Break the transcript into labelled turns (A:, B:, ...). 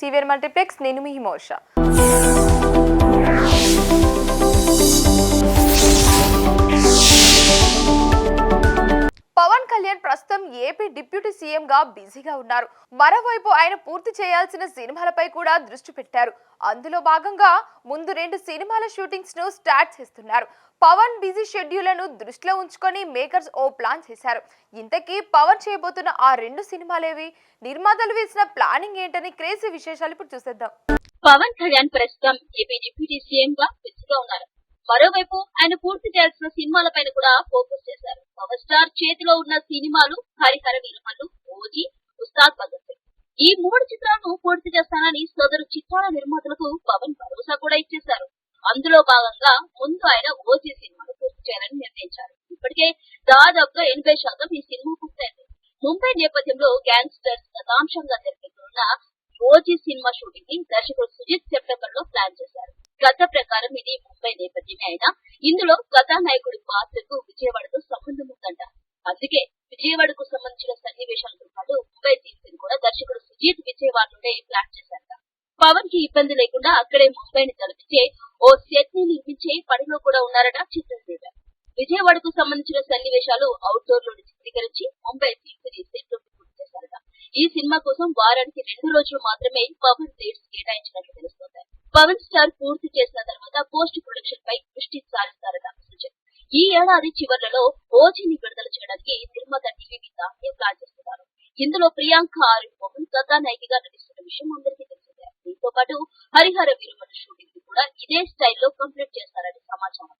A: Severe multiplex నేను మీ హిమోష. ప్రస్తుతం AP deputy CM గా బిజీగా ఉన్నారు. మరోవైపు ఆయన పూర్తి చేయాల్సిన సినిమాలపై కూడా దృష్టి పెట్టారు. అందులో భాగంగా ముందు రెండు సినిమాల షూటింగ్స్ను స్టార్ట్ చేస్తున్నారు. పవన్ బిజీ షెడ్యూళ్ళను దృష్టిలో ఉంచుకొని మేకర్స్ ఓ ప్లాన్ చేశారు. ఇంతకీ పవన్ చేయబోతున్న ఆ రెండు సినిమాలేవి? నిర్మాతలు వేసిన ప్లానింగ్ ఏంటని క్రేజీ విశేషాలు ఇప్పుడు చూసేద్దాం.
B: పవన్ కళ్యాణ్ ప్రస్తుతం ఏపీ డిప్యూటీ సీఎం గా బిజీగా ఉన్నారు. మరోవైపు ఆయన పూర్తి చేయాల్సిన సినిమాలపైన కూడా ఫోకస్ చేశారు. పవర్ స్టార్ చేతిలో ఉన్న సినిమాలు హరిహర వీరమల్లు ఓజీ ఉస్తాద్ భగత్ సింగ్. ఈ మూడు చిత్రాలను పూర్తి చేస్తానని సోదరు చిత్రాల నిర్మాతలకు పవన్ భరోసా కూడా ఇచ్చేశారు. అందులో భాగంగా ముందు ఆయన ఓజీ సినిమాను పూర్తి చేయాలని నిర్ణయించారు. ఇప్పటికే దాదాపుగా ఎనభై శాతం ఈ సినిమా పూర్తయింది. ముంబై నేపథ్యంలో గ్యాంగ్స్టర్స్ కథాంశంగా తెరకెక్కనున్న ఓజీ సినిమా షూటింగ్ని దర్శకుడు సుజిత్ సెప్టెంబర్లో ప్లాన్ చేశారు. కథ ప్రకారం ఇది ముంబై నేపథ్యమే అయినా ఇందులో కథానాయకుడి పాత్రకు విజయవాడ సంబంధం ఉందంట అందుకే విజయవాడకు సంబంధించిన సన్నివేశాలతో పాటు ముంబై సీన్స్ కూడా దర్శకుడు సుజీత్ విజయవాడలోనే ప్లాన్ చేశారట. పవన్కి ఇబ్బంది లేకుండా అక్కడే ముంబైని తలపించే ఓ సెట్ని నిర్మించే పనిలో కూడా ఉన్నారట చిత్ర చిత్రసేన. విజయవాడకు సంబంధించిన సన్నివేశాలు అవుట్డోర్లోని చిత్రీకరించి ముంబై సీన్స్ని సెట్లోకి పూర్తి చేశారట ఈ సినిమా కోసం వారానికి రెండు రోజులు మాత్రమే పవన్ డేట్స్ కేటాయించినట్లు తెలుస్తోంది. పవన్ స్టార్ పూర్తి చేసిన తర్వాత పోస్ట్ ప్రొడక్షన్ పై దృష్టి సారిస్తారు. ఈ ఏడాది చివర్లలో ఓజీని విడుదల చేయడానికి నిర్మాత టీవీ దాన్ని ప్లాన్ చేస్తున్నారు? ఇందులో ప్రియాంక ఆర్య మోహన్ కథానాయికగా నటిస్తున్న విషయం అందరికీ తెలిసిందే. దీంతో పాటు హరిహర వీరమణ షూటింగ్ని కూడా ఇదే స్టైల్లో కంప్లీట్ చేస్తారని సమాచారం.